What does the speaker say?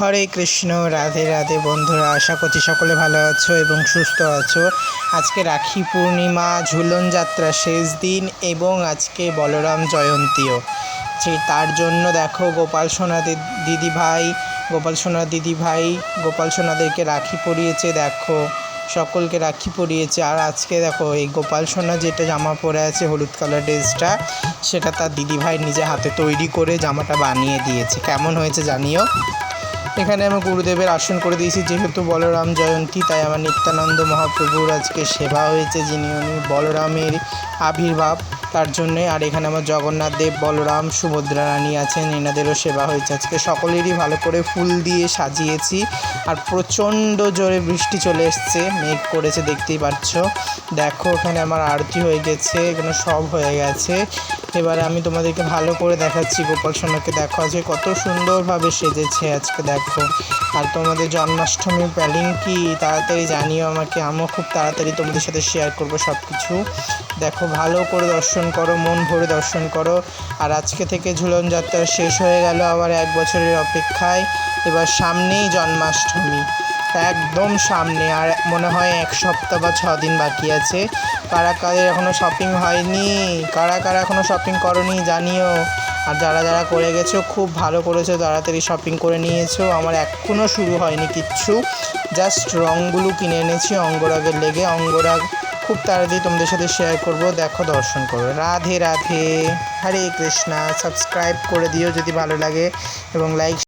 হরে কৃষ্ণ, রাধে রাধে বন্ধুরা, আশা করছি সকলে ভালো আছো এবং সুস্থ আছো। আজকে রাখি পূর্ণিমা, ঝুলন যাত্রা শেষ দিন এবং আজকে বলরাম জয়ন্তীও। যে তার জন্য দেখো গোপাল সোনা দিদি ভাই গোপাল সোনা দিদি ভাই গোপাল সোনাদেরকে রাখি পরিয়েছে, দেখো, সকলকে রাখি পরিয়েছে। আর আজকে দেখো এই গোপাল সোনা যেটা জামা পরে আছে, হলুদ কালার ড্রেসটা, সেটা তার দিদি ভাই নিজে হাতে তৈরি করে জামাটা বানিয়ে দিয়েছে। কেমন হয়েছে জানিও? এখানে আমি গুরুদেবের আসন করে দিয়েছি, যেহেতু বলরাম জয়ন্তী, তাই আমার নিত্যানন্দ মহাপ্রভুর আজকে সেবা হয়েছে, যিনি উনি বলরামের আবির্ভাব। তার জন্যে আর এখানে আমার জগন্নাথ দেব, বলরাম, সুভদ্রা রানী আছেন, এনাদেরও সেবা হয়েছে। আজকে সকলেরই ভালো করে ফুল দিয়ে সাজিয়েছি, আর প্রচণ্ড জোরে বৃষ্টি চলে এসছে, মেঘ করেছে, দেখতেই পাচ্ছ। দেখো, এখানে আমার আরতি হয়ে গেছে, এখানে সব হয়ে গেছে। এবারে আমি তোমাদেরকে ভালো করে দেখাচ্ছি, গোপাল সোনাকে দেখো, আজকে কত সুন্দরভাবে সেজেছে আজকে দেখো। আর তোমাদের জন্মাষ্টমীর প্যালিং কি, তাড়াতাড়ি জানিও আমাকে, আমিও খুব তাড়াতাড়ি তোমাদের সাথে শেয়ার করব সব কিছু দেখো, ভালো করে দর্শন করো, মন ভরে দর্শন করো। আর আজকে থেকে ঝুলন যাত্রা শেষ হয়ে গেল আবার এক বছরের অপেক্ষায়। এবার সামনেই জন্মাষ্টমী। একদম সামনে, আর মনে হয় এক সপ্তাহ বা ছ দিন বাকি আছে। কারা কাদের এখনও শপিং হয়নি। কারা কারা এখনও শপিং করনি জানিও। আর যারা যারা করে গেছো, খুব ভালো করেছ, তাড়াতাড়ি শপিং করে নিয়েছো। আমার এখনও শুরু হয়নি কিচ্ছু। জাস্ট রঙগুলো কিনে এনেছি, অঙ্গরাগের লেগে। অঙ্গরাগ খুব তাড়াতাড়ি তোমাদের সাথে শেয়ার করব। দেখো দর্শন করো। রাধে রাধে। হরে কৃষ্ণা। সাবস্ক্রাইব করে দিও যদি ভালো লাগে। এবং লাইক